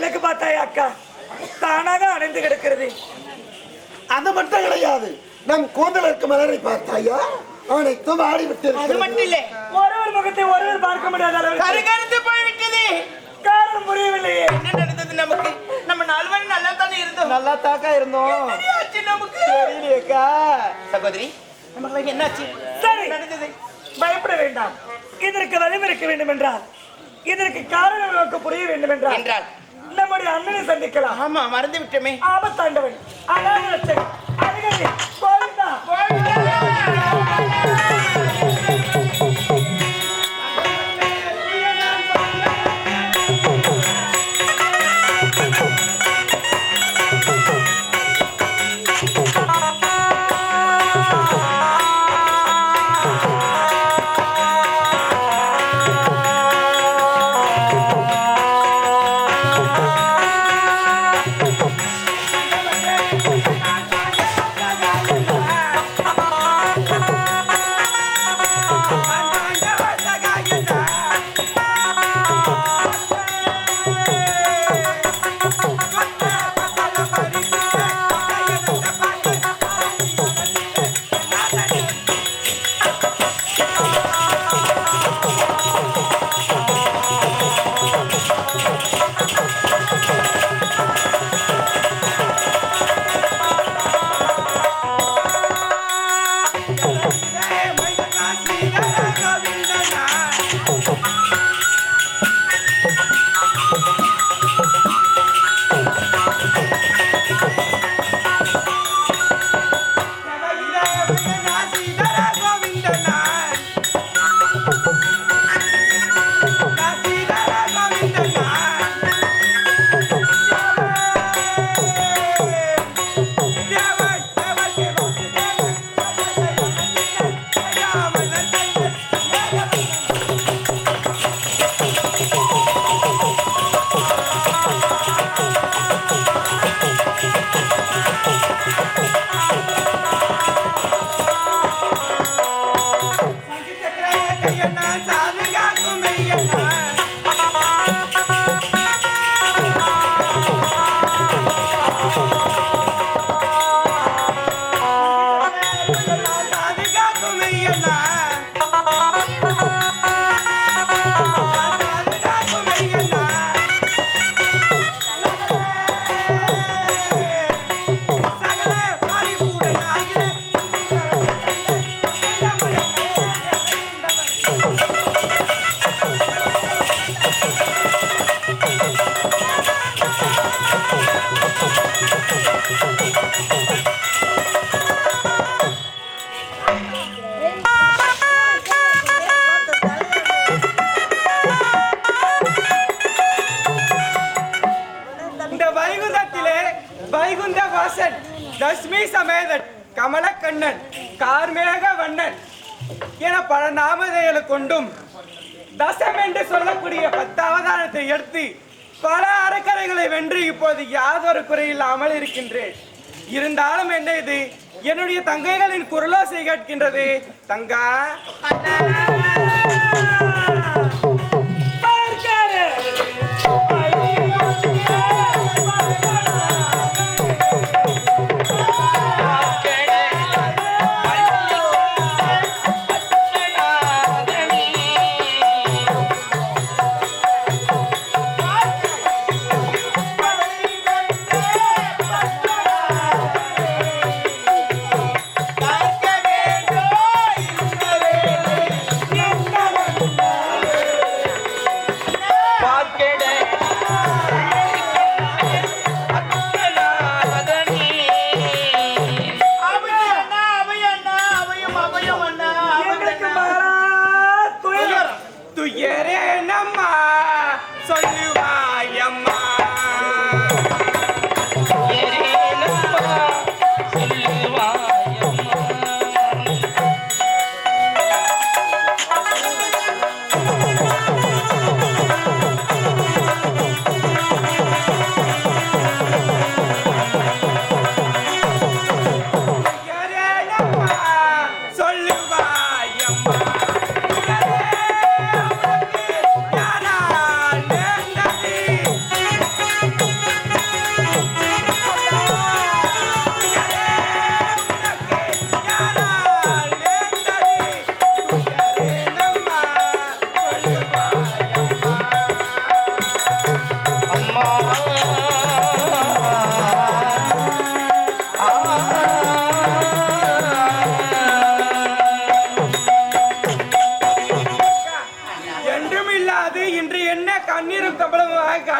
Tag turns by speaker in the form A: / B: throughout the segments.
A: விளக்கு
B: பார்த்தாய் அக்கா? தானாக அணைந்து கிடக்கிறது.
C: அது மட்டும் கிடையாது. நம் கூந்தல் இருக்க மலரை பார்த்தாயா? அனைத்தும் ஆடி
A: அது மட்டும் இல்லை
B: ஒருவர் முகத்தை ஒருவர் பார்க்க முடியாத அளவுக்கு
A: கருகருத்து போய் விட்டது
B: காரணம் புரியவில்லையே.
A: என்ன நடந்தது நமக்கு? நம்ம நால்வரும் நல்லா தானே இருந்தோம்.
C: நல்லா தாக்கா இருந்தோம்
A: என்னடி ஆச்சு நமக்கு?
C: தெரியலையேக்கா.
A: சகோதரி நமக்கு என்னாச்சு
B: சரி.
A: நடந்தது?
B: பயப்பட வேண்டாம். இதற்கு வலிமை இருக்க வேண்டும் என்றால் இதற்கு காரணம் நமக்கு புரிய வேண்டும் என்றால்
A: என்றால்?
B: நம்முடைய அண்ணனை சந்திக்கலாம்.
A: ஆமா மறந்து விட்டோமே
B: ஆபத்தாண்டவன் அனாதரட்சகன் அருகதை கோவிந்தா.
D: கார்மேக வண்ணன் என பல நாமதைகளை கொண்டும் தசம் என்று சொல்லக்கூடிய பத்து அவதாரத்தை எடுத்து பல அறக்கரைகளை வென்று இப்போது யாதொரு குறையில்லாமல் இருக்கின்றேன். இருந்தாலும் என்ன இது? என்னுடைய தங்கைகளின் குரலோசை கேட்கின்றது. தங்கா!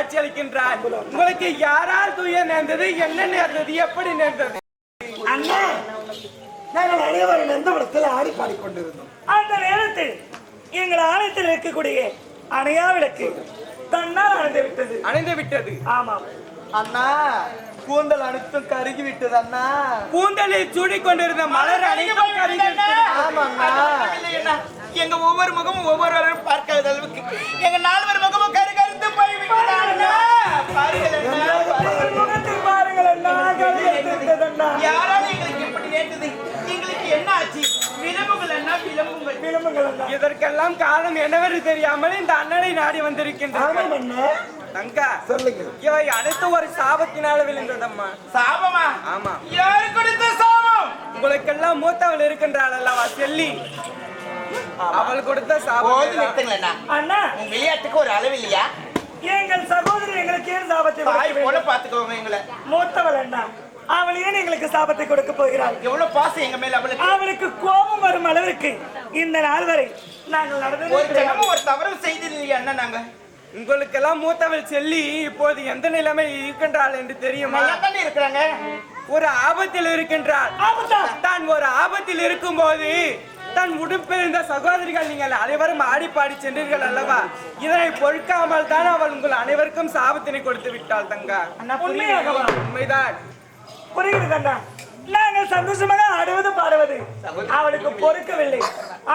D: காட்சி அளிக்கின்றார் உங்களுக்கு யாரால் துயர் நேர்ந்தது? என்ன நேர்ந்தது? எப்படி நேர்ந்தது?
C: அண்ணா நாங்கள் அனைவரும் எந்த இடத்தில் ஆடி பாடிக்கொண்டிருந்தோம்.
B: அந்த நேரத்தில் எங்கள் ஆலயத்தில் இருக்கக்கூடிய அணையா விளக்கு தன்னால் அணைந்து விட்டது.
D: அணைந்து விட்டது.
B: ஆமாம்.
A: அண்ணா கூந்தல் அனைத்தும் கருகி விட்டது அண்ணா.
D: கூந்தலில் சூடிக் கொண்டிருந்த மலர் அனைத்தும் கருகி.
A: ஆமாண்ணா எங்க ஒவ்வொரு முகமும் ஒவ்வொருவரும் பார்க்காத அளவுக்கு எங்க நால்வர் முகமும் கரு
D: இதற்கெல்லாம் காரணம் என்னவென்று தெரியாமல் இந்த அண்ணனை நாடி
C: அண்ணா.
D: தங்கா
C: சொல்லுங்க
D: இவை அனைத்து ஒரு சாபத்தினால விழுந்ததம்மா
A: சாபமா?
D: ஆமா.
A: யாரு கொடுத்த சாபம்?
D: உங்களுக்கெல்லாம் மூத்தவள் இருக்கின்றாள் அல்லவா செல்லி? அவள் கொடுத்த சாபம்
B: அண்ணா.
A: விளையாட்டுக்கு ஒரு அளவு இல்லையா?
B: எங்கள் சகோதரி எங்களுக்கு ஏன் சாபத்தை
A: போல? பாத்துக்கோங்க எங்களை.
B: மூத்தவள் அண்ணா அவள் ஏன் எங்களுக்கு சாபத்தை கொடுக்க போகிறாள்?
A: எவ்வளவு பாசம் எங்க மேல அவளுக்கு?
B: அவளுக்கு கோபம் வரும் அளவிற்கு இந்த நாள் வரை நாங்கள் நடந்ததே
A: ஒரு ஒரு தவறும் செய்திருந்தீங்க அண்ணா நாங்க.
D: உங்களுக்கெல்லாம் மூத்தவள் செல்லி இப்போது எந்த நிலைமை இருக்கின்றாள் என்று தெரியுமா?
A: தானே இருக்கிறாங்க?
D: ஒரு ஆபத்தில் இருக்கின்றாள்.
B: ஆபத்தா?
D: தான் ஒரு ஆபத்தில் இருக்கும்போது தன் உடுப்பிருந்த சகோதரிகள் நீங்கள் அனைவரும் ஆடி பாடி சென்றீர்கள் அல்லவா? இதனை பொறுக்காமல் தான் அவள் உங்கள் அனைவருக்கும் சாபத்தினை கொடுத்து விட்டாள் தங்கா. உண்மைதான்.
B: புரிகிறது அண்ணா நாங்கள் சந்தோஷமாக ஆடுவது பாடுவது. அவளுக்கு பொறுக்கவில்லை.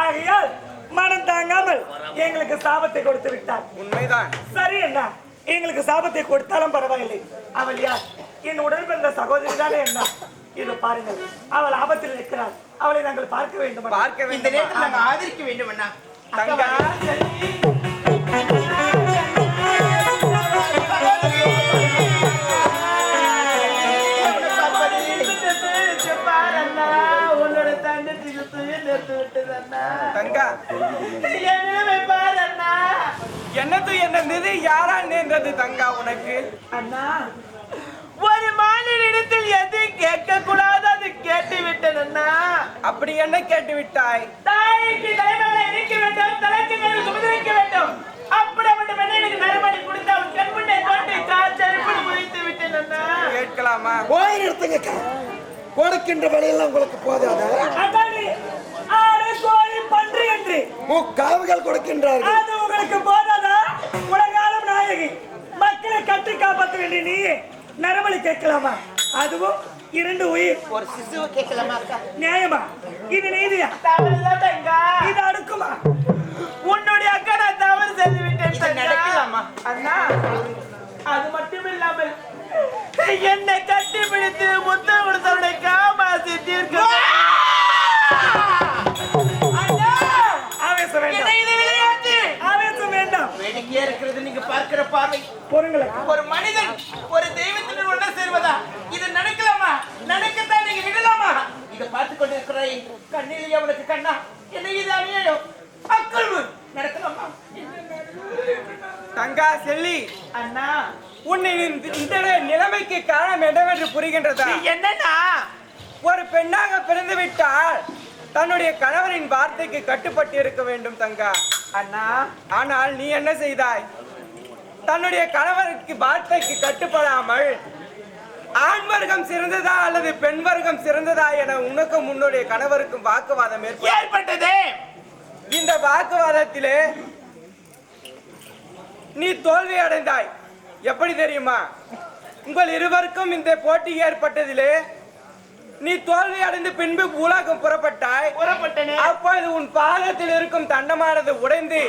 B: ஆகையால் மனம் தாங்காமல் எங்களுக்கு சாபத்தை கொடுத்து விட்டாள்.
D: உண்மைதான்.
B: சரி அண்ணா. எங்களுக்கு சாபத்தை கொடுத்தாலும் பரவாயில்லை. அவள் யார்? என் உடன் பிறந்த சகோதரி தானே என்ன இது பாருங்கள். அவள் ஆபத்தில் இருக்கிறாள் அவளை நாங்கள் பார்க்க வேண்டும்.
D: பார்க்க
A: இந்த
D: வேண்டும்
A: நேரத்தில் நாங்க ஆதரிக்க வேண்டும் அண்ணா.
D: தங்கா தங்கா. என்னது என்னது யாரால் நேர்ந்தது தங்கா உனக்கு?
B: அண்ணா
A: ஒரு மாநிலத்தில் எது கேட்க கூடாது அது கேட்டு விட்டேன் அண்ணா.
D: அப்படி என்ன கேட்டு விட்டாய்
A: தாய்க்கு தலைமையில இருக்க வேண்டும் தலைக்கு மேல் சுமந்திருக்க வேண்டும். அப்படிப்பட்ட பெண்ணுக்கு நரபடி கொடுத்து அவன் கண்முன்னே தோண்டி காய்ச்சல் முடித்து விட்டேன் அண்ணா.
D: கேட்கலாமா?
C: போய் நிறுத்துங்க கொடுக்கின்ற வழியெல்லாம் உங்களுக்கு போதாதா?
B: ஆடு கோழி பன்றி என்று.
C: முக்காவுகள் கொடுக்கின்றார்கள்.
B: அது உங்களுக்கு போதாதா? உலகாலம் நாயகி மக்களை கட்டி காப்பாற்ற வேண்டிய நீ நரபலி கேட்கலாமா? அதுவும் இரண்டு உயிர்.
A: ஒரு சிசுவை கேட்கலாமா
B: நியாயமா? இது நீதியா? இது அடுக்குமா?
A: உன்னுடைய அக்கா நான் தவறு செய்து விட்டேன்
D: இது நடக்கலாமா?
A: அண்ணா அது மட்டும் இல்லாமல் என்னை கட்டி பிடித்து முத்த கொடுத்தவனை காமாசி தீர்க்க அண்ணா!
B: ஆவேசம்
A: என்ன
B: வேண்டாம்
A: இது விளையாட்டு
B: ஆவேசம் வேண்டாம்.
A: வேடிக்கையா இருக்கிறது நீங்க பார்க்கிற பார்வை.
B: பொருங்களை
A: ஒரு மனிதன் ஒரு தெய்வத்தினர் ஒண்ணு சேர்வதா இது நடக்கலாமா நடக்கத்தான் நீங்க விடலாமா இதை பார்த்து கொண்டிருக்கிற கண்ணிலேயே அவனுக்கு கண்ணா? என்ன இது அநியாயம்? அக்கல்வு நடக்கலாமா
D: தங்கா செல்லி.
A: அண்ணா.
D: உன்னை இந்த நிலைமைக்கு காரணம் என்னவென்று புரிகின்றதா?
A: என்னன்னா
D: ஒரு பெண்ணாக பிறந்து விட்டால் தன்னுடைய கணவரின் வார்த்தைக்கு கட்டுப்பட்டு இருக்க வேண்டும் தங்கா.
A: அண்ணா.
D: ஆனால் நீ என்ன செய்தாய்? தன்னுடைய கணவருக்கு வார்த்தைக்கு கட்டுப்படாமல் ஆண் வர்க்கம் சிறந்ததா அல்லது பெண் வர்க்கம் சிறந்ததா என உனக்கும் உன்னுடைய கணவருக்கும் வாக்குவாதம்
A: ஏற்பட்டது.
D: இந்த வாக்குவாதத்திலே நீ தோல்வி அடைந்தாய். எப்படி தெரியுமா? உங்கள் இருவருக்கும் இந்த போட்டி ஏற்பட்டதிலே நீ தோல்வி அடைந்து பின்பு உலகம் புறப்பட்டாய். அப்பொழுது உன் பாதத்தில் இருக்கும் தண்டமானது உடைந்து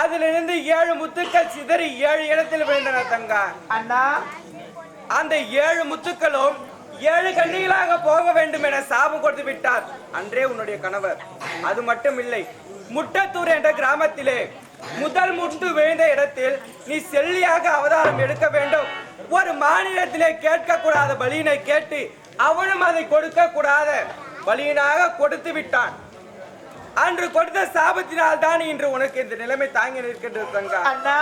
D: அதிலிருந்து ஏழு முத்துக்கள் சிதறி ஏழு இடத்தில் விழுந்தன தங்கா.
A: அண்ணா
D: அந்த ஏழு முத்துக்களும் ஏழு கண்ணிகளாக போக வேண்டும் என சாபம் கொடுத்து விட்டார். அன்றே உன்னுடைய கணவர். அது மட்டும் இல்லை முட்டத்தூர் என்ற கிராமத்திலே முதல் முட்டு விழுந்த இடத்தில் நீ செல்லியாக அவதாரம் எடுக்க வேண்டும். ஒரு மாநிலத்திலே கேட்கக்கூடாத பலியினை கேட்டு அவனும் அதை கொடுக்க கூடாத பலியினாக கொடுத்து விட்டான். அன்று கொடுத்த சாபத்தினால் தான் இன்று உனக்கு இந்த நிலைமை தாங்கி நிற்கின்றது தங்கா.
A: அண்ணா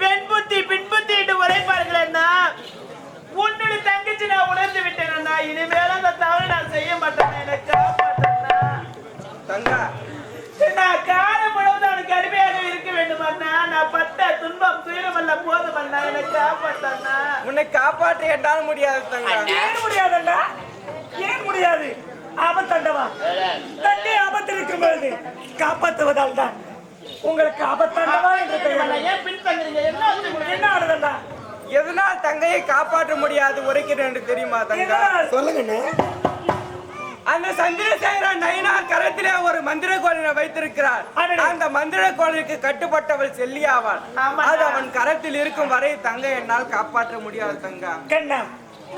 A: பெண் புத்தி பின் புத்தி என்று உரைப்பார்கள் அண்ணா. உன்னுடைய தங்கச்சி நான் உணர்ந்து விட்டேன் அண்ணா. இனிமேல் அந்த தவறு நான் செய்ய மாட்டேன் எனக்கு
D: தங்கா.
A: நான் காலம் முழுவதும் அவனுக்கு அடிமையாக இருக்க வேண்டும் அண்ணா. நான் பட்ட துன்பம் துயரம் அல்ல போதும் அண்ணா. எனக்கு காப்பாத்தண்ணா
D: உன்னை காப்பாற்ற என்னால் முடியாது தங்கா.
B: ஏன் முடியாதண்டா ஏன் முடியாது? ஆபத்தாண்டவா தண்ணி ஆபத்து இருக்கும் பொழுது காப்பாற்றுவதால் தான். உங்களுக்கு ஆபத்தாண்டவா என்று
A: ஏன் என்ன
B: ஆனதண்டா
D: எதனால் தங்கையை காப்பாற்ற முடியாது உரைக்கிறேன் என்று தெரியுமா தங்கா?
C: சொல்லுங்கண்ணே.
D: அந்த சந்திரசேகரன் நயினார் கரத்திலே ஒரு மந்திர கோலினை வைத்திருக்கிறார். அந்த மந்திர கோலிற்கு கட்டுப்பட்டவள் செல்லியாவாள்.
A: ஆமாண்டா.
D: அது அவன் கரத்தில் இருக்கும் வரை தங்கை என்னால் காப்பாற்ற முடியாது தங்கா.
B: கண்ணா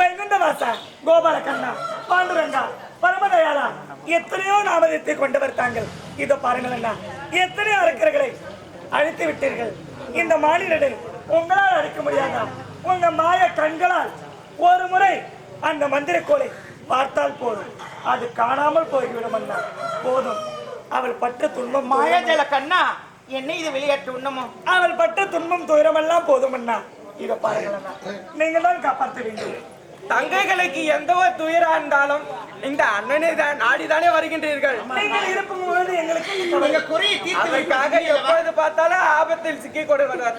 B: வைகுண்ட வாசா? கோபால கண்ணா பாண்டுரங்கா பரமதயாளா? எத்தனையோ நாமதத்தை கொண்டவர் தாங்கள். இதோ பாருங்கள் அண்ணா எத்தனையோ அரக்கர்களை அழித்து விட்டீர்கள். இந்த மாநிலத்தை உங்களால் அழிக்க முடியாதா? உங்க மாய கண்களால் ஒரு முறை அந்த மந்திர கோலை பார்த்தால் போதும். அது காணாமல் போய்விடும் அண்ணா. போதும். அவள் பட்ட துன்பம்
A: மாயாஜால கண்ணா என்ன இது விளையாட்டு உண்ணமோ?
B: அவள் பட்ட துன்பம் துயரமெல்லாம் போதும் அண்ணா. இதை பாருங்கள் அண்ணா. நீங்கள் தான் காப்பாற்ற வேண்டும்.
D: தங்கைகளுக்கு எந்த ஒரு துயரா இருந்தாலும் இந்த அண்ணனை தான் நாடிதானே வருகின்றீர்கள் அதற்காக எப்பொழுது பார்த்தாலும் ஆபத்தில் சிக்கி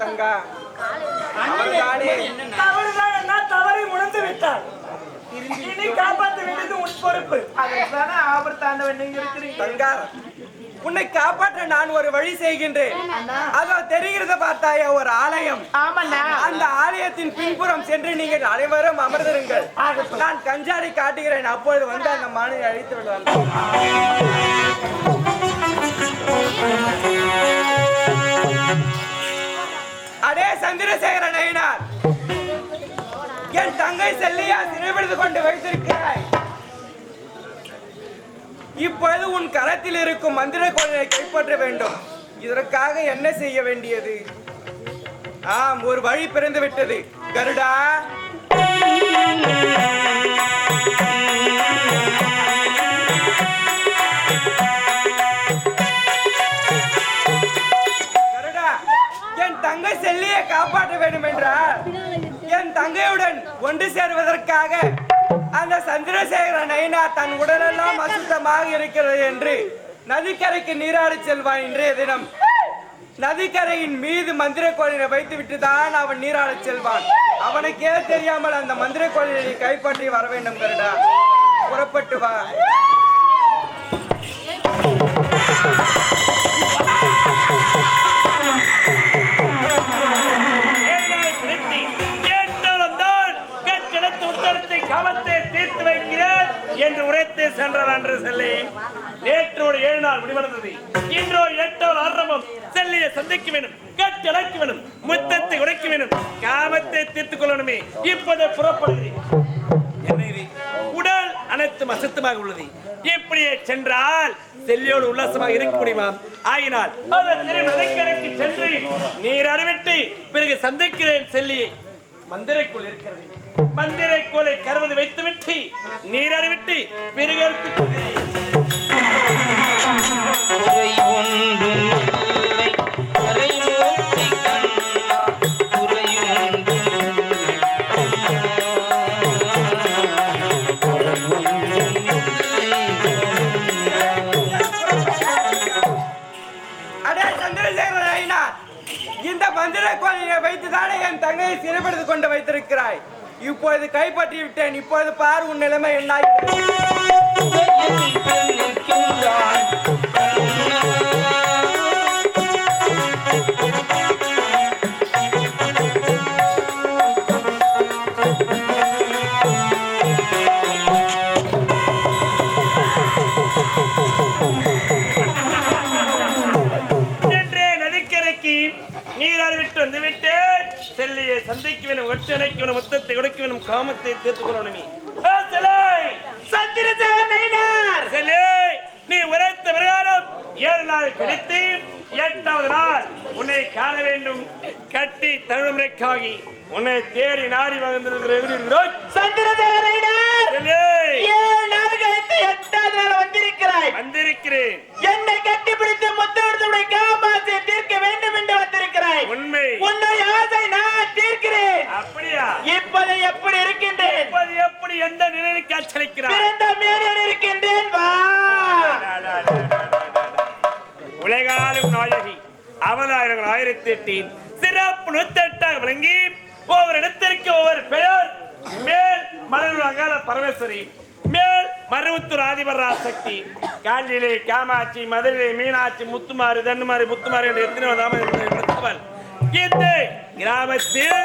D: தங்கா. அவர்தானே.
B: தவறுதான் அண்ணா தவறை உணர்ந்து விட்டார். இனி காப்பாற்ற வேண்டியது உன் பொறுப்பு.
A: அதற்கான ஆபத்தாண்டவன் நீங்க இருக்கிறீங்க.
D: தங்கா உன்னை காப்பாற்ற நான் ஒரு வழி செய்கின்றேன். அதோ தெரிகிறத பார்த்தாயா ஒரு ஆலயம்? அந்த ஆலயத்தின் பின்புறம் சென்று நீங்கள் அனைவரும் அமர்ந்திருங்கள். நான் கஞ்சாடி காட்டுகிறேன். அப்பொழுது வந்து அந்த மானை அழித்து விடுவாங்க அடே சந்திரசேகர நயினார் என் தங்கை செல்லியா சிறைபிடித்து கொண்டு வைத்திருக்கிறாய். இப்பொழுது உன் கரத்தில் இருக்கும் மந்திர கோயிலை கைப்பற்ற வேண்டும். இதற்காக என்ன செய்ய வேண்டியது? ஆம் ஒரு வழி பிறந்து விட்டது கருடா! கருடா என் தங்கை செல்லியை காப்பாற்ற வேண்டும் என்றால் என் தங்கையுடன் ஒன்று சேர்வதற்காக அந்த சந்திரசேகர நயினா தன் உடலெல்லாம் அசுத்தமாக இருக்கிறது என்று நதிக்கரைக்கு நீராடி செல்வான் இன்றைய தினம். நதிக்கரையின் மீது மந்திர கோயிலை வைத்து விட்டு தான் அவன் நீராடச் செல்வான். அவனுக்கே தெரியாமல் அந்த மந்திர கோயிலை கைப்பற்றி வர வேண்டும் கருடா. புறப்பட்டு வா.
B: ஏனால் திருத்தி, ஏற்றாலும் தான் கற்கிடத்து உத்தரத்தை கவத்தை தீர்த்து வைத்து
E: என்று உரைத்து சென்றார் என்று சொல்லி. நேற்றோடு ஏழு நாள் முடிவடைந்தது. இன்றோ எட்டோடு ஆரம்பம் செல்லியை சந்திக்க வேண்டும் அழைக்க வேண்டும் முத்தத்தை உடைக்க வேண்டும் காமத்தை தீர்த்துக் கொள்ளணுமே. இப்போது புறப்படுகிறேன். உடல் அனைத்தும் அசுத்தமாக உள்ளது. இப்படியே சென்றால் செல்லியோடு உல்லாசமாக இருக்க முடியுமா? ஆகினால் சென்று நீர் அறிவிட்டு பிறகு சந்திக்கிறேன் செல்லியை. மந்திரைக்குள் இருக்கிறது. மந்திரைக்குள்ளை கருவது வைத்துவிட்டு நீர் அறிவிட்டு பிறகு எடுத்துக் கொள்கிறேன்.
F: குறை ஒன்றும் இல்லை கரைமூர்த்தி கண்ணா குறை ஒன்றும்
D: அடே சந்திரசேகர ஐயனார் இந்த மந்திர கோயிலை வைத்துதானே என் தங்கையை சிறைப்படுத்திக் கொண்டு வைத்திருக்கிறாய் இப்பொழுது கைப்பற்றி விட்டேன். இப்பொழுது பார் உன் நிலைமை என்ன
E: சந்திக்க வேணும் ஒற்றனைக்கு வேணும் முத்தத்தை கொடுக்க வேணும் காமத்தை தீர்த்துக் கொள்ளணுமே நீ உரைத்த பிரகாரம் ஏழு நாள் கழித்து எட்டாவது நாள் உன்னை காண வேண்டும். கட்டி தழுமுறைக்காகி உன்னை தேடி நாடி வந்திருக்கிறோம்
G: வந்திருக்கிறாய்.
E: வந்திருக்கிறேன்.
G: என்னை கட்டிப்பிடித்து முத்தவர்களுடைய காமாசை தீர்க்க வேண்டும் என்று வந்திருக்கிறாய்.
E: உண்மை.
G: உன்னுடைய ஆசை நான்
E: அப்படியா?
G: இப்போது எப்படி இருக்கின்றேன்?
E: இப்போது எப்படி எந்த நிலையில் காட்சளிக்கிறார்
G: பிறந்த மேனியன் இருக்கின்றேன். வா.
E: உலகாலும் நாயகி அவதாரங்கள் ஆயிரத்தி எட்டின் சிறப்பு நூத்தெட்டாக விளங்கி ஒவ்வொரு இடத்திற்கு ஒவ்வொரு பெயர். மேல் மலர் அங்காள பரமேஸ்வரி மேல் மருவத்தூர் ஆதிபரா சக்தி காஞ்சியிலே காமாட்சி மதுரை மீனாட்சி முத்துமாறு தன்னுமாறு முத்துமாறு என்று எத்தனை இந்த கிராமத்தில்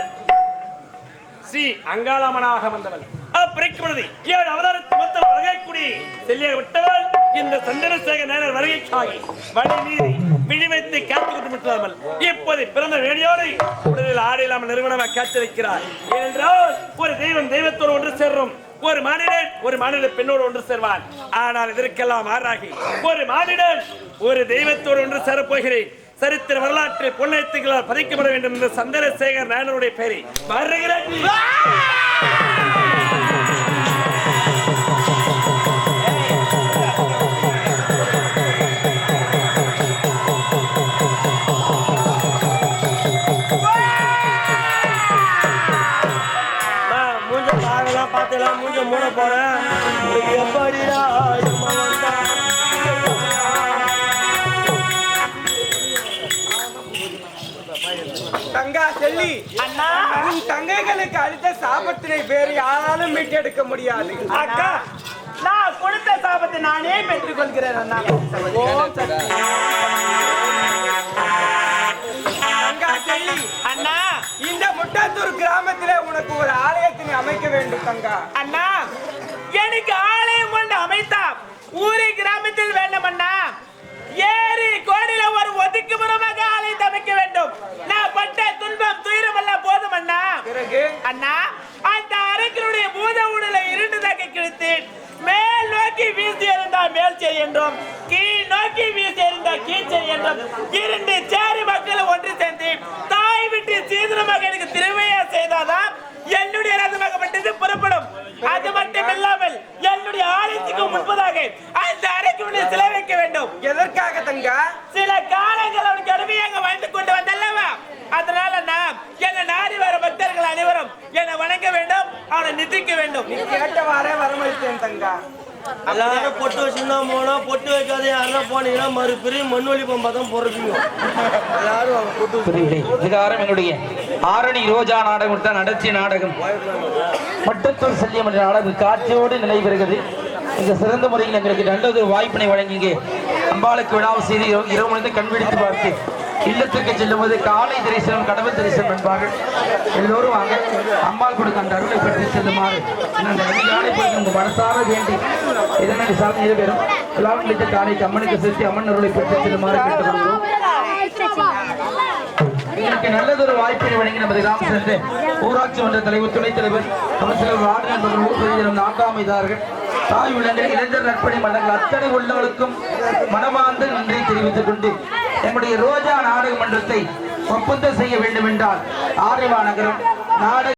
E: ஸ்ரீ அங்காளமனாக வந்தவள். அப்பிரிக்கப்படுது ஏழு அவதாரத்து மொத்தம் வழங்கக்கூடிய செல்லிய விட்டவள் இந்த சந்திரசேகர் நேரர் வருகைக்காகி வழி மீறி விழி வைத்து காத்துக்கிட்டு விட்டாமல் இப்போது பிறந்த வேடியோடு உடலில் ஆடையில்லாமல் நிறுவனமாக காத்திருக்கிறார். ஏனென்றால் ஒரு தெய்வம் தெய்வத்தோடு ஒன்று சேர்றோம் ஒரு மானிடன் ஒரு மாநில பெண்ணோடு ஒன்று சேர்வான். ஆனால் இதற்கெல்லாம் மாறாகி ஒரு மானிடன் ஒரு தெய்வத்தோடு ஒன்று சேரப் போகிறேன். சரித்திர வரலாற்றை பொன்னெழுத்துக்களால் பதிக்கப்பட வேண்டும் என்ற சந்திரசேகர் நாயனருடைய பெயரை வருகிறேன் மூஞ்ச மூஞ்ச மூட போறேன். எப்படிடா
D: செல்லி
H: அண்ணா
D: உன் தங்கைகளுக்கு அளித்த சாபத்தினை வேறு யாராலும் மீட்டெடுக்க முடியாது.
H: அக்கா நான் கொடுத்த சாபத்தை நானே பெற்றுக் கொள்கிறேன் அண்ணா அண்ணா
D: இந்த முட்டாத்தூர் கிராமத்திலே உனக்கு ஒரு ஆலயத்தினை அமைக்க வேண்டும் தங்கா.
H: அண்ணா எனக்கு ஆலயம் ஒன்று அமைத்தா ஊரி கிராமத்தில் வேண்டும் அண்ணா. ஏரி கோடியில ஒரு ஒதுக்குப்புறமாக ஆலயத்தை அமைக்க வேண்டும். நான் பட்ட துன்பம் துயரம் எல்லாம் போதும் அண்ணா. அண்ணா அந்த அரக்கனுடைய பூத உடலை இருண்டதாக கிழித்தேன். மேல் நோக்கி வீசி எறிந்தால் மேல் செய் என்றும் கீழ் நோக்கி வீசி எறிந்தால் கீழ் செய் என்றும் இரண்டு சேரி மக்கள் ஒன்று சேர்ந்து தாய் விட்டு சீதனமாக எனக்கு திருவையா செய்தாதான் என்னுடைய ரதமாகப்பட்டது புறப்படும். அது மட்டும் இல்லாமல் ஆலயத்துக்கு முன்பதாக அந்த அறைக்கு சிலை வைக்க வேண்டும்.
D: எதற்காக தங்கா?
H: சில காலங்கள் அவனுக்கு அருமையாக வாழ்ந்து கொண்டு வந்தல்லவா? அதனால நான் என்னை நாடி வர பக்தர்கள் அனைவரும் என்னை வணங்க வேண்டும் அவனை நிதிக்க வேண்டும்.
D: நீ கேட்டவாறே வரமளித்தேன் தங்கா.
I: எல்லாரும் பொட்டு வச்சுருந்தா போனா பொட்டு வைக்காத யாருன்னா போனீங்கன்னா மறுபடியும் மண் வழி பம்பா தான் பிறப்பீங்க எல்லாரும் அவங்க பொட்டு
F: இதுகாரம் என்னுடைய ஆரணி ரோஜா நாடகம் தான் நடத்திய நாடகம். மட்டத்தூர் செல்லியம் என்ற நாடகம் காட்சியோடு நிலைபெறுகிறது. இந்த சிறந்த முறையில் எங்களுக்கு நல்லது வாய்ப்பினை வழங்கிங்க அம்பாளுக்கு விழாவை செய்து இரவு இரவு மணிந்து பார்த்து இல்லத்துக்கு செல்லும் போது காலை தரிசனம் கடவுள் தரிசனம் என்பார்கள். எல்லோரும் வாங்க. அம்பாள் கொடுக்க அந்த அருளை பெற்று செல்லுமாறு. அந்த அதிகாலை பொழுது மனசார வேண்டி இதனை சாதனை நிறைவேறும் எல்லாரும் காலை அம்மனுக்கு செலுத்தி அம்மன் அருளை பெற்று செல்லுமாறு கேட்டுக்கொள்கிறோம் எனக்கு நல்லதொரு வாய்ப்பினை வழங்கி நமது கிராம சென்று ஊராட்சி மன்ற தலைவர் துணைத் தலைவர் கமிஷனர் வார்டு நண்பர்கள் நான்காம் இதார்கள் தாய் உள்ளங்கள் இளைஞர் நட்பணி மன்றங்கள் அத்தனை உள்ளவர்களுக்கும் மனமார்ந்த நன்றி தெரிவித்துக் கொண்டு எங்களுடைய ரோஜா நாடக மன்றத்தை ஒப்பந்தம் செய்ய வேண்டும் என்றால் ஆரியவா நகரம் நாடக